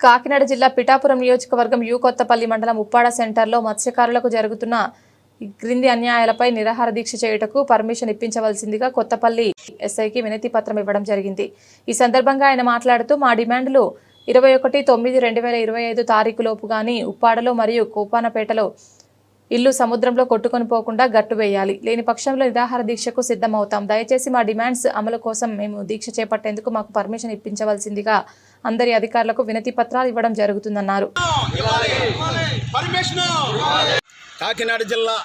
కాకినాడ జిల్లా పిఠాపురం నియోజకవర్గం యు కొత్తపల్లి మండలం ఉప్పాడ సెంటర్లో మత్స్యకారులకు జరుగుతున్న క్రింది అన్యాయాలపై నిరాహార దీక్ష చేయుటకు పర్మిషన్ ఇప్పించవలసిందిగా కొత్తపల్లి ఎస్ఐకి వినతి పత్రం ఇవ్వడం జరిగింది. ఈ సందర్భంగా ఆయన మాట్లాడుతూ మా డిమాండ్లు ఇరవై ఒకటి తొమ్మిది రెండు వేల ఇరవై ఐదు తారీఖు లోపు గాని ఉప్పాడలో మరియు కోపానపేటలో ఇల్లు సముద్రంలో కొట్టుకొని పోకుండా గట్టు వేయాలి. లేని పక్షంలో నిరాహార దీక్షకు సిద్ధమవుతాం. దయచేసి మా డిమాండ్స్ అమలు కోసం మేము దీక్ష చేపట్టేందుకు మాకు పర్మిషన్ ఇప్పించవలసిందిగా అందరి అధికారులకు వినతి పత్రాలు ఇవ్వడం జరుగుతుందన్నారు. కాకినాడ జిల్లా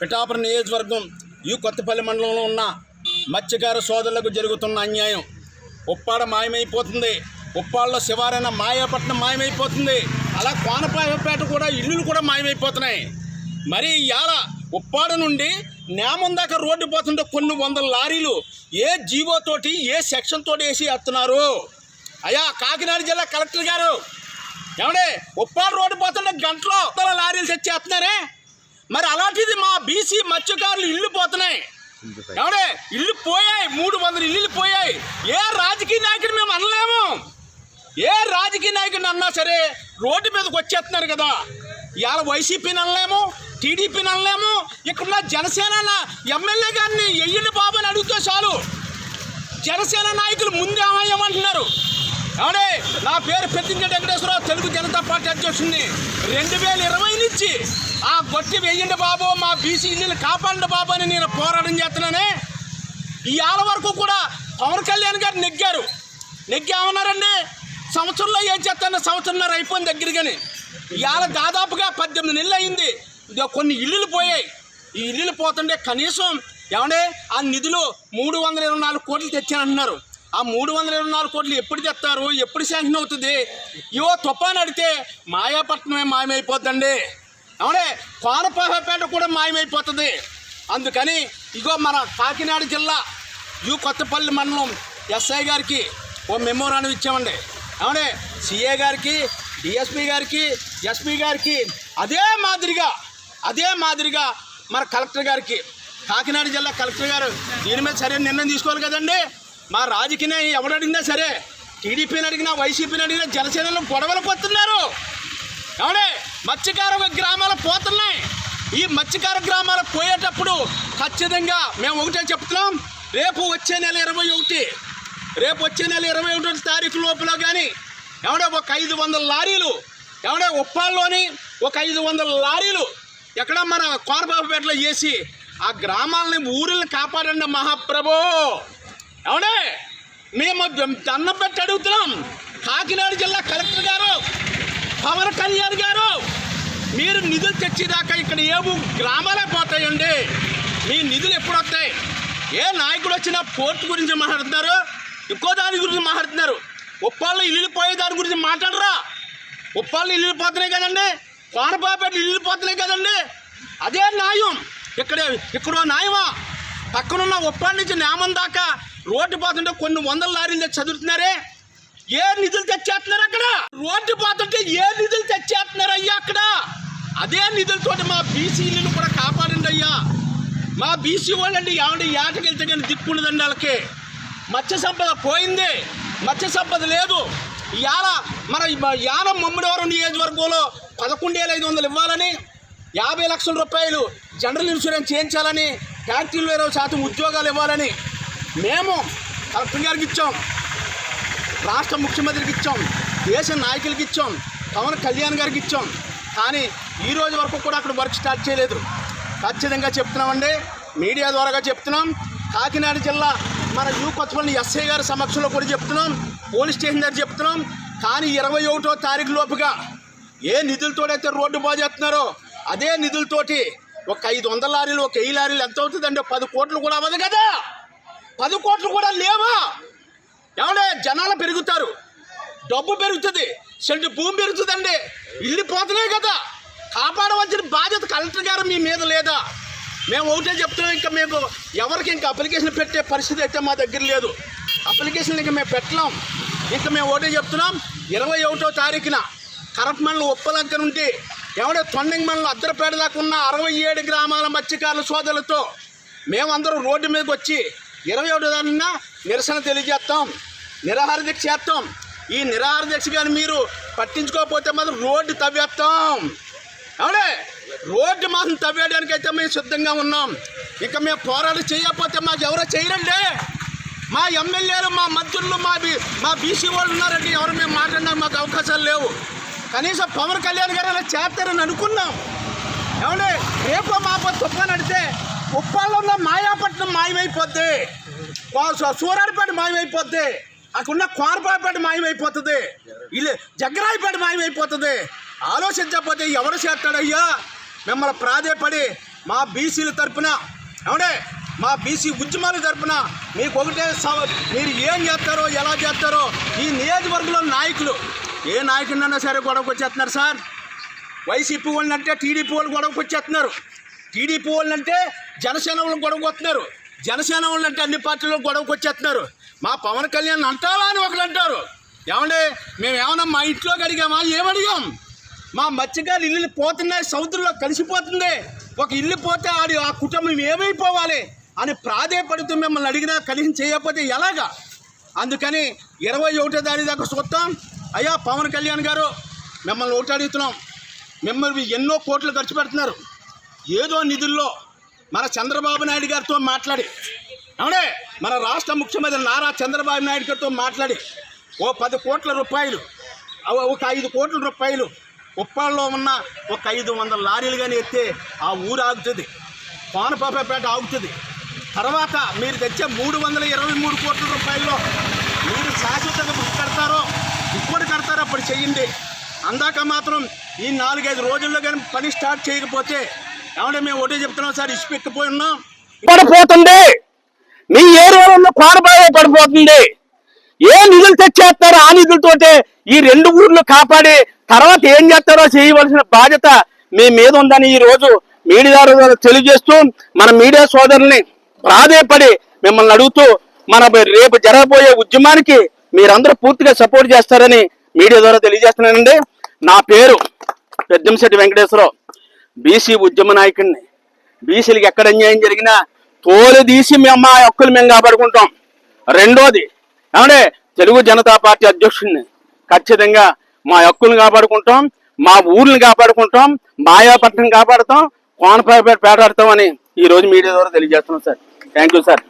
పిఠాపురం నియోజకవర్గం యు కొత్తపల్లి మండలంలో ఉన్న మత్స్యకార సోదరులకు జరుగుతున్న అన్యాయం. ఉప్పాడ మాయమైపోతుంది. ఉప్పాడలో శివారైన మాయాపట్నం మాయమైపోతుంది. అలా కోనపాయపేట కూడా ఇల్లులు కూడా మాయమైపోతున్నాయి. మరి ఇవాళ ఉప్పాడ నుండి నేమం దాకా రోడ్డు పోతుంటే కొన్ని వందల లారీలు ఏ జీవోతోటి ఏ సెక్షన్ తోటి వేసి వేస్తున్నారు? అయ్యా కాకినాడ జిల్లా కలెక్టర్ గారు ఏమండే ఉప్పాడు రోడ్డు పోతుంటే గంటలో వందల లారీలు తెచ్చేస్తున్నారే మరి అలాంటిది మా బీసీ మత్స్యకారులు ఇల్లు పోతున్నాయి. ఏమండే ఇల్లు పోయాయి మూడు వందల ఇల్లు పోయాయి. ఏ రాజకీయ నాయకుడు మేము అనలేము. ఏ రాజకీయ నాయకుడిని అన్నా సరే రోడ్డు మీదకి వచ్చేస్తున్నారు కదా. ఇవాళ వైసీపీని అనలేము టీడీపీని అనలేము ఇక్కడ జనసేన ఎమ్మెల్యే గారిని ఎయ్యండి బాబు అని అడిగితే చాలు. జనసేన నాయకులు ముందే అమయ్యమంటున్నారు ఏమండే నా పేరు పెద్దింటి వెంకటేశ్వరరావు తెలుగు జనతా పార్టీ అధ్యక్షుడిని. రెండు వేల ఇరవై నుంచి ఆ గొట్టి వెయ్యండి బాబు మా బీసీ ఇల్లు కాపాడండి బాబు అని నేను పోరాటం చేస్తున్నానే. ఈ వరకు కూడా పవన్ కళ్యాణ్ గారు నెగ్గారు. నెగ్గామన్నారండి సంవత్సరంలో ఏం చేస్తాను సంవత్సరంన్నర అయిపోయింది దగ్గరగాని. ఇవాళ దాదాపుగా పద్దెనిమిది నెలలు అయింది ఇదో కొన్ని ఇల్లులు పోయాయి. ఈ ఇల్లులు పోతుంటే కనీసం ఏమంటే ఆ నిధులు మూడు వందల ఇరవై నాలుగు కోట్లు తెచ్చానంటున్నారు. ఆ మూడు వందల ఇరవై నాలుగు కోట్లు ఎప్పుడు తెస్తారు? ఎప్పుడు శాంక్షన్ అవుతుంది? ఇవో తుఫాన్ అడితే మాయాపట్నమే మాయమైపోద్దండి. ఏమంటే కోనపాహపేట కూడా మాయమైపోతుంది. అందుకని ఇగో మన కాకినాడ జిల్లా యు కొత్తపల్లి మండలం ఎస్ఐ గారికి ఓ మెమోరాండం ఇచ్చామండి. ఏమంటే సిఏ గారికి డిఎస్పి గారికి ఎస్పీ గారికి అదే మాదిరిగా అదే మాదిరిగా మన కలెక్టర్ గారికి కాకినాడ జిల్లా కలెక్టర్ గారు దీని మీద సరైన నిర్ణయం తీసుకోవాలి కదండి? మా రాజకీయ ఎవడు అడిగినా సరే టీడీపీని అడిగినా వైసీపీని అడిగినా జనసేనలో గొడవలు పోతున్నారు ఏమండే? మత్స్యకార గ్రామాలు పోతున్నాయి. ఈ మత్స్యకార గ్రామాలు పోయేటప్పుడు ఖచ్చితంగా మేము ఒకటే చెప్తున్నాం రేపు వచ్చే నెల ఇరవై ఒకటి రేపు వచ్చే నెల ఇరవై ఒకటి తారీఖు లోపల కానీ ఏమంటే ఒక ఐదు వందల లారీలు ఏమంటే ఉప్పాల్లోని ఒక ఐదు వందల లారీలు ఎక్కడ మన కోరబాబుపేటలో చేసి ఆ గ్రామాలని ఊరిని కాపాడండి మహాప్రభు. ఏమండే మేము దండం పెట్టి అడుగుతున్నాం. కాకినాడ జిల్లా కలెక్టర్ గారు పవన్ కళ్యాణ్ గారు మీరు నిధులు తెచ్చేదాకా ఇక్కడ ఏవు గ్రామాలే పోతాయండి. మీ నిధులు ఎప్పుడు వస్తాయి ఏ నాయకుడు వచ్చినా పోర్టు గురించి మాట్లాడుతున్నారు? ఇంకో దాని గురించి మాట్లాడుతున్నారు? ఉప్పాల్లో ఇల్లు పోయే దాని గురించి మాట్లాడరా? ఉప్పాళ్ళు ఇల్లుపోతున్నాయి కదండి. కోనపాపేట ఇల్లుపోతున్నాయి కదండి. అదే న్యాయం. ఇక్కడ ఇక్కడ న్యాయమా? పక్కనున్న ఉప్పాళ్ళ నుంచి నేమం దాకా రోడ్డు పోతుంటే కొన్ని వందల లారీలు చదువుతున్నారే ఏ నిధులు తెచ్చేస్తున్నారు అక్కడ? రోడ్డు పోతుంటే ఏ నిధులు తెచ్చేస్తున్నారు అయ్యా అక్కడ? అదే నిధులతోటి మా బీసీలను కూడా కాపాడండి అయ్యా. మా బీసీ వాళ్ళండి ఏమండి ఏటకెళ్తే కానీ దిక్కుండదండి వాళ్ళకి. మత్స్య సంపద పోయింది. మత్స్య సంపద లేదు. ఇవాళ మన ఈ యానం మమ్మిడివరం నియోజకవర్గంలో పదకొండు ఐదు వందలు ఇవ్వాలని యాభై లక్షల రూపాయలు జనరల్ ఇన్సూరెన్స్ చేయించాలని ఫ్యాక్టరీలో ఇరవై శాతం ఉద్యోగాలు ఇవ్వాలని మేము కలెక్టర్ గారికి ఇచ్చాం రాష్ట్ర ముఖ్యమంత్రికి ఇచ్చాం దేశ నాయకులకి ఇచ్చాం పవన్ కళ్యాణ్ గారికి ఇచ్చాం. కానీ ఈ రోజు వరకు కూడా అక్కడ వర్క్ స్టార్ట్ చేయలేదు. ఖచ్చితంగా చెప్తున్నామండి మీడియా ద్వారాగా చెప్తున్నాం. కాకినాడ జిల్లా మన యూ కొత్తపల్లి ఎస్ఐ గారి సమక్షంలో కూడా చెప్తున్నాం. పోలీస్ స్టేషన్ దగ్గర చెప్తున్నాం. కానీ ఇరవై ఒకటో తారీఖు లోపుగా ఏ నిధులతోడైతే రోడ్డు బాగు చేస్తున్నారో అదే నిధులతోటి ఒక ఐదు వందల లారీలు ఒక వెయ్యి లారీలు ఎంత అవుతుందండి? పది కోట్లు కూడా అవ్వదు కదా? పది కోట్లు కూడా లేవా? ఏమంటే జనాలు పెరుగుతారు. డబ్బు పెరుగుతుంది. సెంటు భూమి పెరుగుతుందండి. ఇల్లు పోతున్నాయి కదా. కాపాడవలసిన బాధ్యత కలెక్టర్ గారు మీ మీద లేదా? మేము ఒకటే చెప్తున్నాం ఇంకా మేము ఎవరికి ఇంకా అప్లికేషన్ పెట్టే పరిస్థితి అయితే మా దగ్గర లేదు. అప్లికేషన్ ఇంకా మేము పెట్టలేం. ఇంకా మేము ఒకటే చెప్తున్నాం ఇరవై ఒకటో తారీఖున కరప్ మండలం ఉప్పలంక నుండి ఎవడే తొండంగి మండలం అద్దరపేట దాకా ఉన్న అరవై ఏడు గ్రామాల మత్స్యకారుల సోదరులతో మేమందరం రోడ్డు మీదకి వచ్చి ఇరవై ఒకటో తారీఖున నిరసన తెలియజేస్తాం నిరాహార దీక్ష చేస్తాం. ఈ నిరాహార దీక్ష కానీ మీరు పట్టించుకోకపోతే మాత్రం రోడ్డు తవ్వేస్తాం. అవునే రోడ్డు మాత్రం తవ్వేయడానికి అయితే మేము సిద్ధంగా ఉన్నాం. ఇక మేము పోరాటం చేయకపోతే మాకు ఎవరో చేయరండి? మా ఎమ్మెల్యేలు మా మంత్రులు మా బీ మా బీసీ వాళ్ళు ఉన్నారండి. ఎవరు మేము మాట్లాడడానికి మాకు అవకాశాలు లేవు. కనీసం పవన్ కళ్యాణ్ గారు అలా చేస్తారని అనుకున్నాం. ఏమండి? రేపు మాపో తుప్ప నడితే ఉప్పాల్లో ఉన్న మాయాపట్నం మాయమైపోద్ది. వా- సూరాడిపేట మాయమైపోద్ది. అక్కడున్న కోరపాపేట మాయమైపోతుంది. ఇల్లు జగ్గరాయిపేట మాయమైపోతుంది. ఆలోచించకపోతే ఎవరు చేస్తాడయ్యా? మిమ్మల్ని ప్రాధేయపడి మా బీసీల తరపున ఏమండే? మా బీసీ ఉద్యమాల తరపున మీకు ఒకటే సవ- మీరు ఏం చేస్తారో ఎలా చేస్తారో ఈ నియోజకవర్గంలో నాయకులు ఏ నాయకుడినైనా సరే గొడవకు వచ్చేస్తున్నారు సార్. వైసీపీ వాళ్ళని అంటే టీడీపీ వాళ్ళు గొడవకు వచ్చేస్తున్నారు. టీడీపీ వాళ్ళని అంటే జనసేన వాళ్ళు గొడవకు వస్తున్నారు. జనసేన వాళ్ళు అంటే అన్ని పార్టీలు గొడవకు వచ్చేస్తున్నారు. మా పవన్ కళ్యాణ్ అంటావా అని ఒకరు అంటారు. ఏమంటే మేము ఏమన్నా మా ఇంట్లోకి అడిగామా? ఏమడిగాం? మా మత్స్యకారులు ఇల్లు పోతున్నాయి సముద్రంలో కలిసిపోతుంది. ఒక ఇల్లు పోతే ఆడి ఆ కుటుంబం ఏమైపోవాలి అని ప్రాధేయపడుతూ మిమ్మల్ని అడిగినా కనీసం చేయకపోతే ఎలాగా? అందుకని ఇరవై ఒకటో తారీఖు దాకా చూస్తాం. అయ్యా పవన్ కళ్యాణ్ గారు మిమ్మల్ని ఒకటి అడుగుతున్నాం. మిమ్మల్ని ఎన్నో కోట్లు ఖర్చు పెడుతున్నారు. ఏదో నిధుల్లో మన చంద్రబాబు నాయుడు గారితో మాట్లాడి. అవునే మన రాష్ట్ర ముఖ్యమంత్రి నారా చంద్రబాబు నాయుడు గారితో మాట్లాడి. ఓ పది కోట్ల రూపాయలు అవ- ఒక ఐదు కోట్ల రూపాయలు ఉప్పాల్లో ఉన్న ఒక ఐదు వందల లారీలు కానీ ఎత్తే ఆ ఊరు ఆగుతుంది. కోనపాపేట ఆగుతుంది. తర్వాత మీరు తెచ్చే మూడు వందల ఇరవై మూడు కోట్ల రూపాయల్లో మీరు శాశ్వతంగా ఇప్పుడు కడతారో ఇప్పుడు కడతారో అప్పుడు చెయ్యండి. అందాక మాత్రం ఈ నాలుగైదు రోజుల్లో కానీ పని స్టార్ట్ చేయకపోతే ఏమంటే మేము ఒకటే చెప్తున్నాం సార్ ఇసుక ఉన్నాం. పడిపోతుంది. మీ ఏరియాలో ఉన్న పడిపోతుంది. ఏ నిధులు తెచ్చేస్తారో ఆ నిధులతోటే ఈ రెండు ఊర్లు కాపాడి తర్వాత ఏం చేస్తారో చేయవలసిన బాధ్యత మీ మీద ఉందని ఈ రోజు మీడియా ద్వారా తెలియజేస్తూ మన మీడియా సోదరుల్ని ప్రాధేయపడి మిమ్మల్ని అడుగుతూ మన రేపు జరగబోయే ఉద్యమానికి మీరందరూ పూర్తిగా సపోర్ట్ చేస్తారని మీడియా ద్వారా తెలియజేస్తున్నానండి. నా పేరు పెద్దంశెట్టి వెంకటేశ్వరరావు. బీసీ ఉద్యమ నాయకుడిని. బీసీలకు ఎక్కడ అన్యాయం జరిగినా తోలు తీసి మేము మా హక్కులు మేము కాపాడుకుంటాం. రెండోది ఏమంటే తెలుగు జనతా పార్టీ అధ్యక్షుడిని ఖచ్చితంగా మా హక్కులను కాపాడుకుంటాం మా ఊర్ని కాపాడుకుంటాం మాయాపట్నం కాపాడుతాం కోనపేట పేటాడతాం అని ఈ రోజు మీడియా ద్వారా తెలియజేస్తున్నాం సార్. Thank you sir